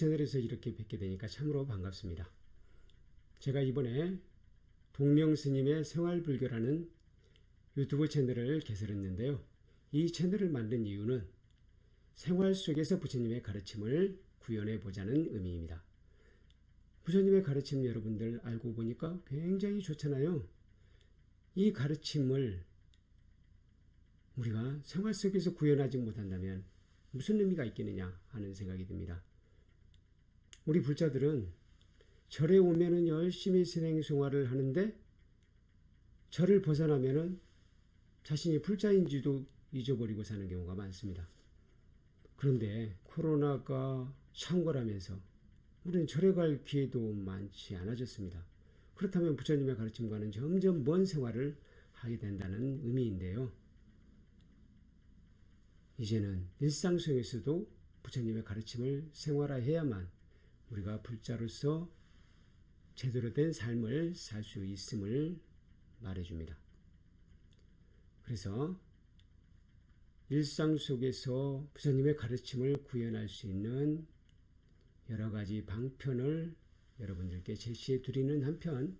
채널에서 이렇게 뵙게 되니까 참으로 반갑습니다. 제가 이번에 동명스님의 생활불교라는 유튜브 채널을 개설했는데요. 이 채널을 만든 이유는 생활 속에서 부처님의 가르침을 구현해 보자는 의미입니다. 부처님의 가르침 여러분들 알고 보니까 굉장히 좋잖아요. 이 가르침을 우리가 생활 속에서 구현하지 못한다면 무슨 의미가 있겠느냐 하는 생각이 듭니다. 우리 불자들은 절에 오면은 열심히 신행 생활을 하는데 절을 벗어나면은 자신이 불자인지도 잊어버리고 사는 경우가 많습니다. 그런데 코로나가 창궐하면서 우리는 절에 갈 기회도 많지 않아졌습니다. 그렇다면 부처님의 가르침과는 점점 먼 생활을 하게 된다는 의미인데요. 이제는 일상 속에서도 부처님의 가르침을 생활화해야만 우리가 불자로서 제대로 된 삶을 살 수 있음을 말해줍니다. 그래서 일상 속에서 부처님의 가르침을 구현할 수 있는 여러 가지 방편을 여러분들께 제시해 드리는 한편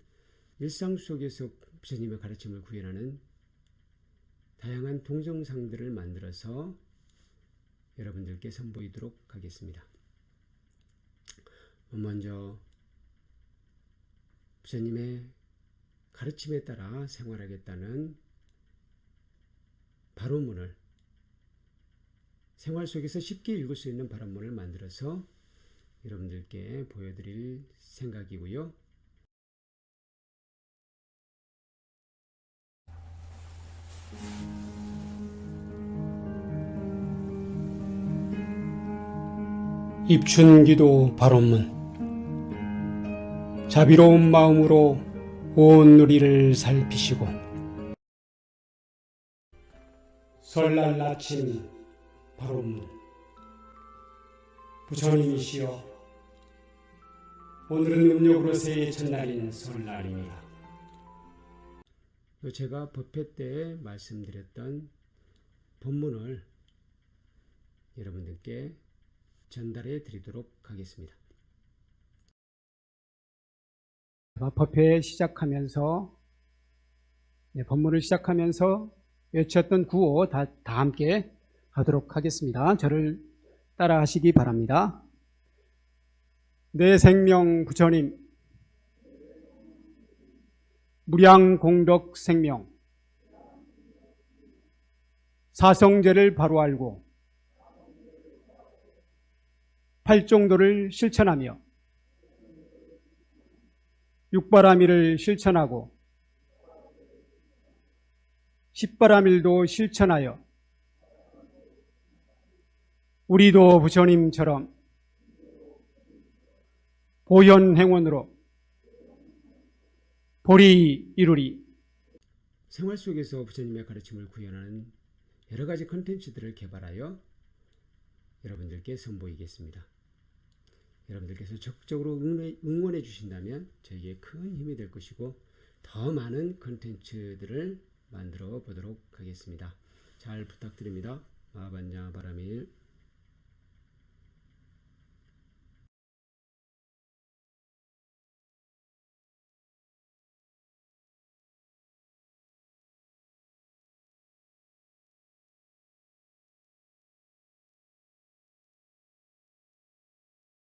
일상 속에서 부처님의 가르침을 구현하는 다양한 동정상들을 만들어서 여러분들께 선보이도록 하겠습니다. 먼저 부처님의 가르침에 따라 생활하겠다는 바로문을 생활 속에서 쉽게 읽을 수 있는 바로문을 만들어서 여러분들께 보여드릴 생각이고요. 입춘기도 바로문 자비로운 마음으로 온 누리를 살피시고 설날 아침 바로문 부처님이시여 오늘은 음력으로 새해 첫날인 설날입니다. 제가 법회 때 말씀드렸던 본문을 여러분들께 전달해 드리도록 하겠습니다. 법회 시작하면서 네, 법문을 시작하면서 외쳤던 구호 다, 다 함께 하도록 하겠습니다. 저를 따라 하시기 바랍니다. 내 생명 부처님 무량공덕 생명 사성제를 바로 알고 팔정도를 실천하며 육바라밀을 실천하고 십바라밀도 실천하여 우리도 부처님처럼 보현 행원으로 보리 이루리 생활 속에서 부처님의 가르침을 구현하는 여러 가지 컨텐츠들을 개발하여 여러분들께 선보이겠습니다. 여러분들께서 적극적으로 응원해, 응원해 주신다면 저에게 큰 힘이 될 것이고 더 많은 컨텐츠들을 만들어 보도록 하겠습니다. 잘 부탁드립니다. 마반자 바라밀